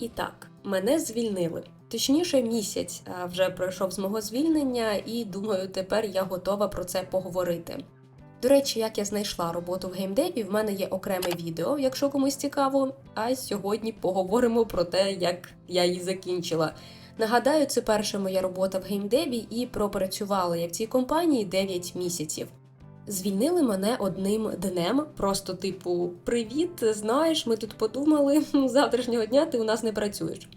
І так, мене звільнили. Точніше, місяць вже пройшов з мого звільнення, і думаю, тепер я готова про це поговорити. До речі, як я знайшла роботу в геймдеві, в мене є окреме відео, якщо комусь цікаво. А сьогодні поговоримо про те, як я її закінчила. Нагадаю, це перша моя робота в геймдеві, і пропрацювала я в цій компанії 9 місяців. Звільнили мене одним днем, просто типу: Привіт, знаєш, ми тут подумали, з завтрашнього дня ти у нас не працюєш.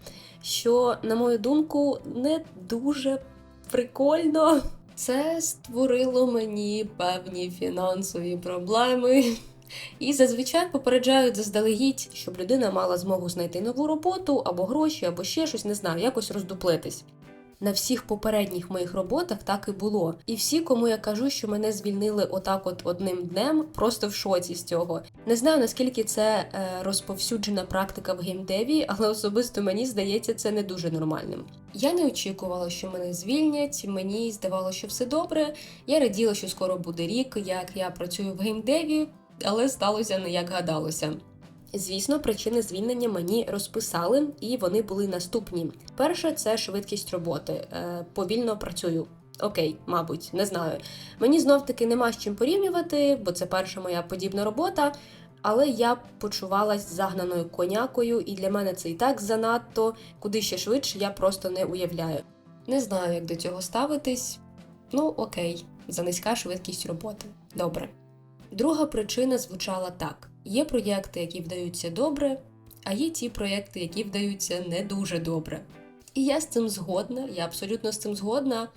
Що, на мою думку, не дуже прикольно. Це створило мені певні фінансові проблеми. І зазвичай попереджають заздалегідь, щоб людина мала змогу знайти нову роботу або гроші, або ще щось, не знаю, якось роздуплитись. На всіх попередніх моїх роботах так і було. І всі, кому я кажу, що мене звільнили отак от одним днем, просто в шоці з цього. Не знаю наскільки це е, розповсюджена практика в геймдеві, але особисто мені здається це не дуже нормальним. Я не очікувала, що мене звільнять. Мені здавалося, що все добре. Я раділа, що скоро буде рік, як я працюю в геймдеві, але сталося не як гадалося. Звісно, причини звільнення мені розписали, і вони були наступні. Перше це швидкість роботи. Е, повільно працюю. Окей, мабуть, не знаю. Мені знов таки нема з чим порівнювати, бо це перша моя подібна робота. Але я почувалась загнаною конякою, і для мене це і так занадто, куди ще швидше я просто не уявляю. Не знаю, як до цього ставитись. Ну, окей, за низька швидкість роботи. Добре. Друга причина звучала так: є проєкти, які вдаються добре, а є ті проєкти, які вдаються не дуже добре. І я з цим згодна, я абсолютно з цим згодна,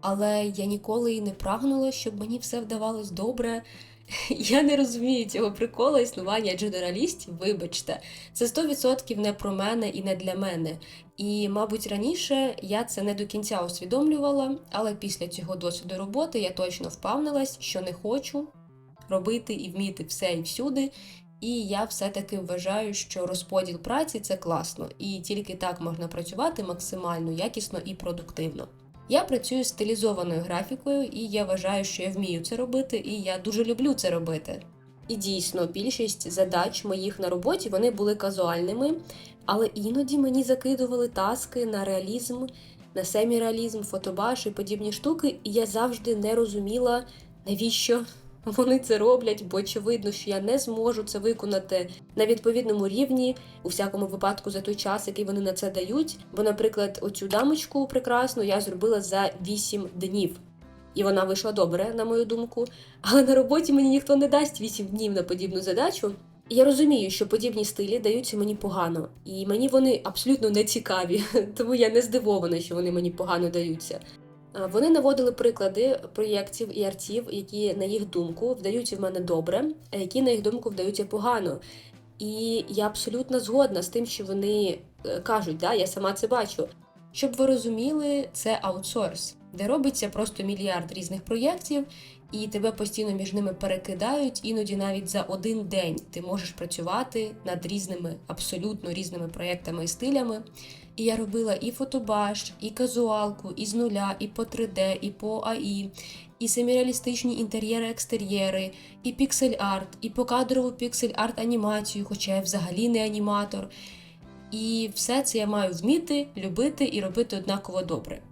але я ніколи і не прагнула, щоб мені все вдавалось добре. Я не розумію цього приколу існування дженералістів, вибачте, це 100% не про мене і не для мене. І, мабуть, раніше я це не до кінця усвідомлювала, але після цього досвіду роботи я точно впевнилась, що не хочу робити і вміти все і всюди. І я все-таки вважаю, що розподіл праці це класно, і тільки так можна працювати максимально якісно і продуктивно. Я працюю стилізованою графікою, і я вважаю, що я вмію це робити, і я дуже люблю це робити. І дійсно, більшість задач моїх на роботі вони були казуальними, але іноді мені закидували таски на реалізм, на семіреалізм, фотобаш і подібні штуки, і я завжди не розуміла, навіщо вони це роблять, бо очевидно, що я не зможу це виконати на відповідному рівні, у всякому випадку за той час, який вони на це дають. Бо, наприклад, оцю дамочку прекрасну я зробила за 8 днів. І вона вийшла добре, на мою думку. Але на роботі мені ніхто не дасть 8 днів на подібну задачу. І я розумію, що подібні стилі даються мені погано, і мені вони абсолютно не цікаві, тому я не здивована, що вони мені погано даються. Вони наводили приклади проєктів і артів, які, на їх думку, вдаються в мене добре, а які, на їх думку, вдаються погано. І я абсолютно згодна з тим, що вони е, кажуть, да, я сама це бачу. Щоб ви розуміли, це аутсорс, де робиться просто мільярд різних проєктів, і тебе постійно між ними перекидають. Іноді навіть за один день ти можеш працювати над різними, абсолютно різними проєктами і стилями. І я робила і фотобаш, і казуалку, і з нуля, і по 3D, і по АІ, і семіреалістичні інтер'єри-екстер'єри, і піксель-арт, і покадрову піксель-арт анімацію, хоча я взагалі не аніматор. І все це я маю вміти, любити і робити однаково добре.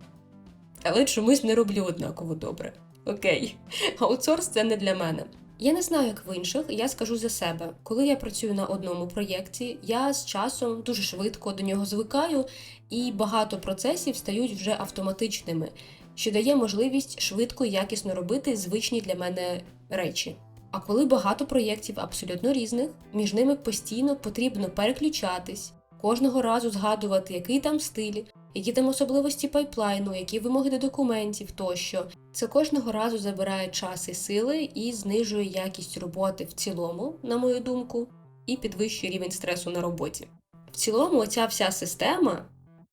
Але чомусь не роблю однаково добре. Окей, аутсорс це не для мене. Я не знаю, як в інших, я скажу за себе. Коли я працюю на одному проєкті, я з часом дуже швидко до нього звикаю, і багато процесів стають вже автоматичними, що дає можливість швидко і якісно робити звичні для мене речі. А коли багато проєктів абсолютно різних, між ними постійно потрібно переключатись, кожного разу згадувати, який там стиль, які там особливості пайплайну, які вимоги до документів тощо. Це кожного разу забирає час і сили і знижує якість роботи в цілому, на мою думку, і підвищує рівень стресу на роботі. В цілому, оця вся система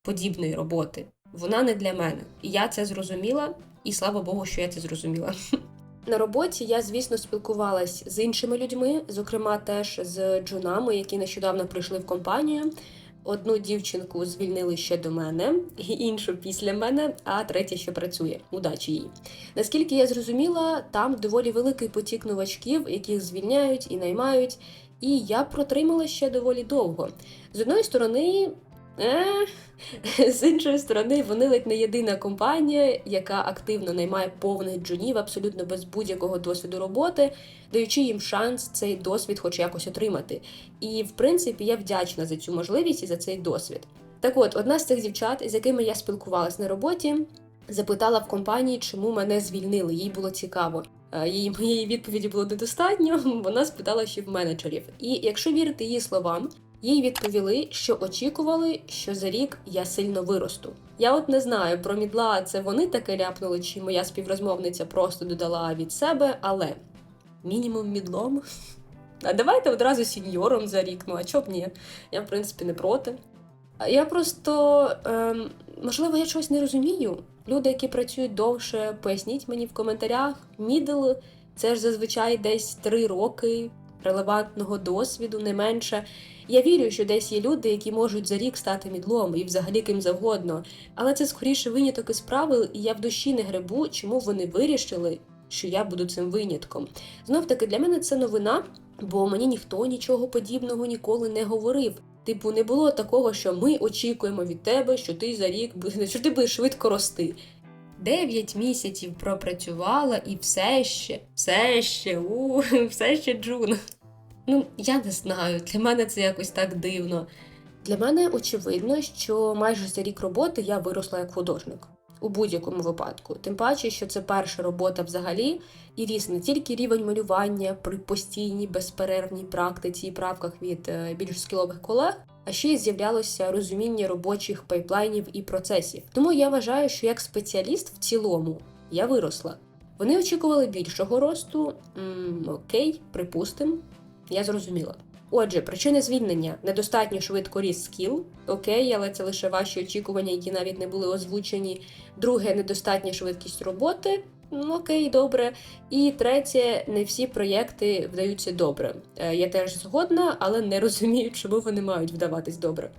подібної роботи, вона не для мене. Я це зрозуміла, і слава Богу, що я це зрозуміла. На роботі я, звісно, спілкувалась з іншими людьми, зокрема теж з джунами, які нещодавно прийшли в компанію. Одну дівчинку звільнили ще до мене, іншу після мене, а третя ще працює. Удачі їй. Наскільки я зрозуміла, там доволі великий потік новачків, яких звільняють і наймають. І я протримала ще доволі довго. З одної сторони, з іншої сторони, вони ледь не єдина компанія, яка активно наймає повних джунів абсолютно без будь-якого досвіду роботи, даючи їм шанс цей досвід хоч якось отримати. І в принципі я вдячна за цю можливість і за цей досвід. Так от, одна з цих дівчат, з якими я спілкувалась на роботі, запитала в компанії, чому мене звільнили. Їй було цікаво. Е, Її моєї відповіді було недостатньо. Вона спитала ще в менеджерів. І якщо вірити її словам, їй відповіли, що очікували, що за рік я сильно виросту. Я от не знаю, про мідла це вони таке ляпнули, чи моя співрозмовниця просто додала від себе, але мінімум мідлом. А давайте одразу сіньором за рік. Ну а чоб ні? Я в принципі не проти. Я просто ем, можливо я чогось не розумію. Люди, які працюють довше, поясніть мені в коментарях. Мідл це ж зазвичай десь три роки релевантного досвіду, не менше. Я вірю, що десь є люди, які можуть за рік стати мідлом і взагалі ким завгодно. Але це скоріше виняток із правил, і я в душі не гребу, чому вони вирішили, що я буду цим винятком. Знов таки для мене це новина, бо мені ніхто нічого подібного ніколи не говорив. Типу, не було такого, що ми очікуємо від тебе, що ти за рік що ти будеш швидко рости. Дев'ять місяців пропрацювала і все ще, все ще, у, все ще Джун. Ну, я не знаю, для мене це якось так дивно. Для мене очевидно, що майже за рік роботи я виросла як художник у будь-якому випадку. Тим паче, що це перша робота взагалі, і ріс не тільки рівень малювання при постійній безперервній практиці і правках від е, більш скілових колег, а ще й з'являлося розуміння робочих пайплайнів і процесів. Тому я вважаю, що як спеціаліст в цілому я виросла. Вони очікували більшого росту. М, окей, припустим, я зрозуміла. Отже, причини звільнення недостатньо швидко ріс скіл. Окей, але це лише ваші очікування, які навіть не були озвучені. Друге, недостатня швидкість роботи. Ну, окей, добре. І третє, не всі проєкти вдаються добре. Е, Я теж згодна, але не розумію, чому вони мають вдаватись добре.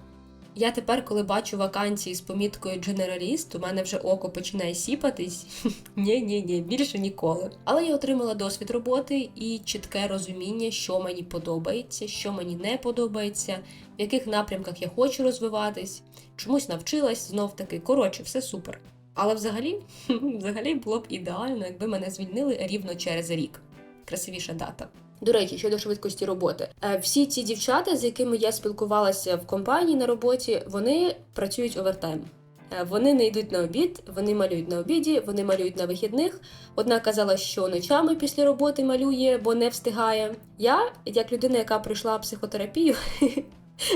Я тепер, коли бачу вакансії з поміткою Generalist, у мене вже око починає сіпатись. ні, ні, ні, більше ніколи. Але я отримала досвід роботи і чітке розуміння, що мені подобається, що мені не подобається, в яких напрямках я хочу розвиватись, чомусь навчилась знов таки. Коротше, все супер. Але взагалі, взагалі було б ідеально, якби мене звільнили рівно через рік. Красивіша дата. До речі, щодо швидкості роботи, Е, всі ці дівчата, з якими я спілкувалася в компанії на роботі, вони працюють овертайм. Е, Вони не йдуть на обід, вони малюють на обіді, вони малюють на вихідних. Одна казала, що ночами після роботи малює, бо не встигає. Я, як людина, яка пройшла психотерапію,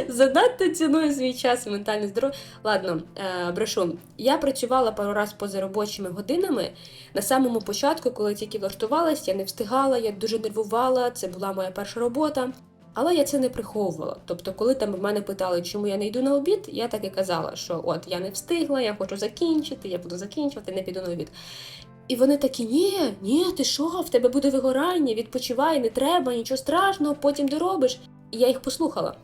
занадто ціную свій час і ментальне здоров'я. Ладно, е, брешу. Я працювала пару раз поза робочими годинами. На самому початку, коли тільки влаштувалась, я не встигала, я дуже нервувала. Це була моя перша робота. Але я це не приховувала. Тобто, коли там в мене питали, чому я не йду на обід, я так і казала, що от я не встигла, я хочу закінчити, я буду закінчувати, не піду на обід. І вони такі: ні, ні, ти що, в тебе буде вигорання, відпочивай, не треба, нічого страшного, потім доробиш. І я їх послухала.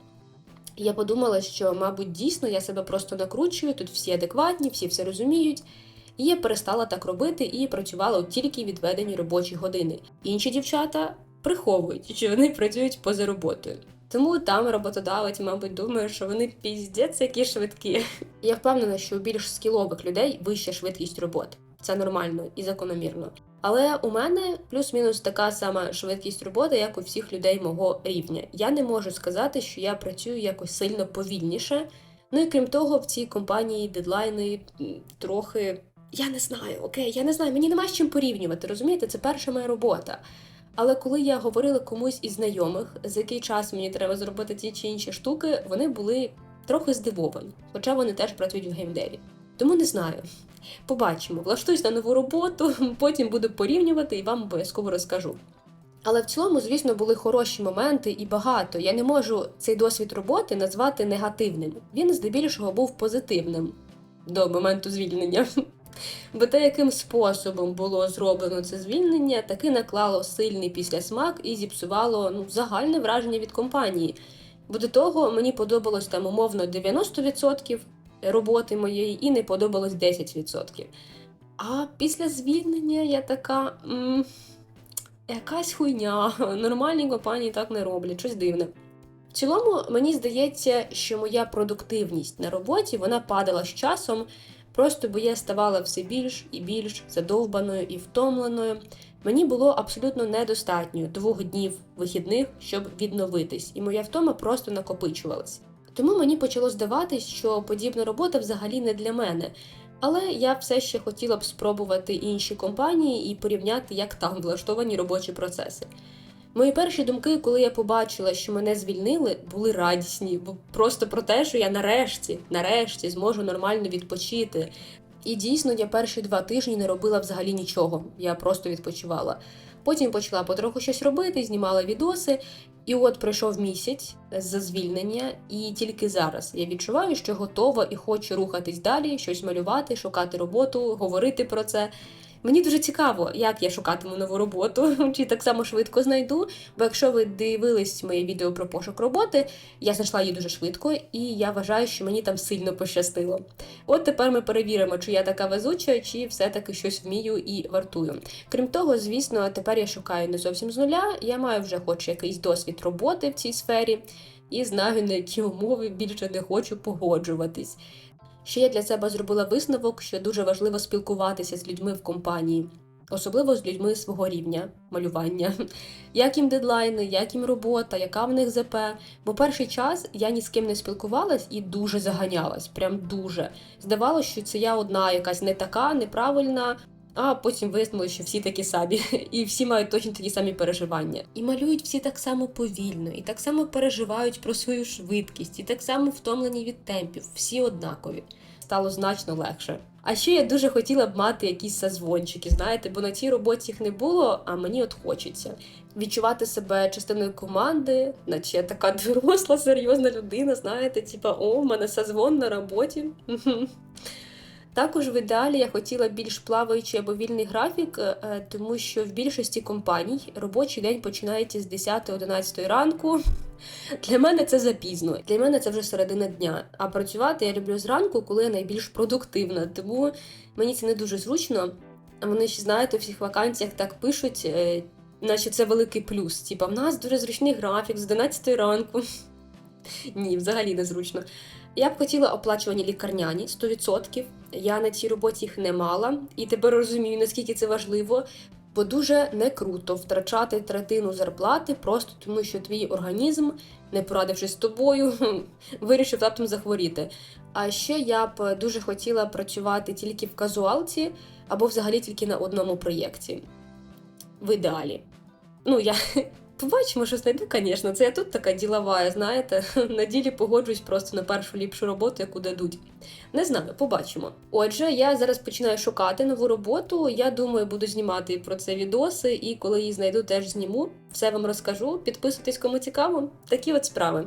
І я подумала, що, мабуть, дійсно я себе просто накручую, тут всі адекватні, всі все розуміють. І я перестала так робити і працювала от тільки відведені робочі години. Інші дівчата приховують, що вони працюють поза роботою. Тому там роботодавець, мабуть, думає, що вони піздець які швидкі. Я впевнена, що у більш скілових людей вища швидкість роботи. Це нормально і закономірно. Але у мене плюс-мінус така сама швидкість роботи, як у всіх людей мого рівня. Я не можу сказати, що я працюю якось сильно повільніше. Ну і крім того, в цій компанії дедлайни трохи. Я не знаю, окей, я не знаю, мені нема з чим порівнювати, розумієте? Це перша моя робота. Але коли я говорила комусь із знайомих, за який час мені треба зробити ті чи інші штуки, вони були трохи здивовані, хоча вони теж працюють в геймдеві. Тому не знаю. Побачимо, влаштуюсь на нову роботу, потім буду порівнювати і вам обов'язково розкажу. Але в цілому, звісно, були хороші моменти і багато. Я не можу цей досвід роботи назвати негативним. Він здебільшого був позитивним до моменту звільнення. Бо те, яким способом було зроблено це звільнення, таки наклало сильний післясмак і зіпсувало ну, загальне враження від компанії. Бо до того мені подобалось там умовно 90% роботи моєї і не подобалось 10%. А після звільнення я така. М- якась хуйня. Нормальні компанії так не роблять, щось дивне. В цілому, мені здається, що моя продуктивність на роботі вона падала з часом, просто бо я ставала все більш і більш задовбаною і втомленою. Мені було абсолютно недостатньо двох днів вихідних, щоб відновитись, і моя втома просто накопичувалась. Тому мені почало здаватись, що подібна робота взагалі не для мене. Але я все ще хотіла б спробувати інші компанії і порівняти, як там влаштовані робочі процеси. Мої перші думки, коли я побачила, що мене звільнили, були радісні, бо просто про те, що я нарешті, нарешті зможу нормально відпочити. І дійсно, я перші два тижні не робила взагалі нічого. Я просто відпочивала. Потім почала потроху щось робити, знімала відоси, і от пройшов місяць за звільнення, і тільки зараз я відчуваю, що готова і хочу рухатись далі, щось малювати, шукати роботу, говорити про це. Мені дуже цікаво, як я шукатиму нову роботу, чи так само швидко знайду. Бо якщо ви дивились моє відео про пошук роботи, я знайшла її дуже швидко, і я вважаю, що мені там сильно пощастило. От тепер ми перевіримо, чи я така везуча, чи все-таки щось вмію і вартую. Крім того, звісно, тепер я шукаю не зовсім з нуля. Я маю вже хоч якийсь досвід роботи в цій сфері, і знаю, на які умови більше не хочу погоджуватись. Ще я для себе зробила висновок, що дуже важливо спілкуватися з людьми в компанії, особливо з людьми свого рівня малювання. Як їм дедлайни, як їм робота, яка в них ЗП. Бо перший час я ні з ким не спілкувалась і дуже заганялась, прям дуже. Здавалося, що це я одна, якась не така, неправильна. А потім вияснилося, що всі такі самі, і всі мають точно такі самі переживання. І малюють всі так само повільно, і так само переживають про свою швидкість, і так само втомлені від темпів, всі однакові. Стало значно легше. А ще я дуже хотіла б мати якісь созвончики, знаєте, бо на цій роботі їх не було, а мені от хочеться. Відчувати себе частиною команди, наче я така доросла, серйозна людина, знаєте, типа, о, в мене созвон на роботі. Також в ідеалі я хотіла більш плаваючий або вільний графік, е, тому що в більшості компаній робочий день починається з 10-11 ранку. Для мене це запізно. Для мене це вже середина дня. А працювати я люблю зранку, коли я найбільш продуктивна. Тому мені це не дуже зручно. Вони ще знаєте, у всіх вакансіях так пишуть, е, наче це великий плюс. Типа, в нас дуже зручний графік з 11 ранку. Ні, взагалі не зручно. Я б хотіла оплачувані лікарняні 100%. Я на цій роботі їх не мала, і тепер розумію, наскільки це важливо, бо дуже не круто втрачати третину зарплати просто тому, що твій організм, не порадившись з тобою, вирішив раптом захворіти. А ще я б дуже хотіла працювати тільки в казуалці або взагалі тільки на одному проєкті. В ідеалі. Ну, я Побачимо, що знайду, звісно. Це я тут така ділова, знаєте. На ділі погоджуюсь просто на першу ліпшу роботу, яку дадуть. Не знаю, побачимо. Отже, я зараз починаю шукати нову роботу. Я думаю, буду знімати про це відоси, і коли її знайду, теж зніму. Все вам розкажу. Підписуйтесь, кому цікаво. Такі от справи.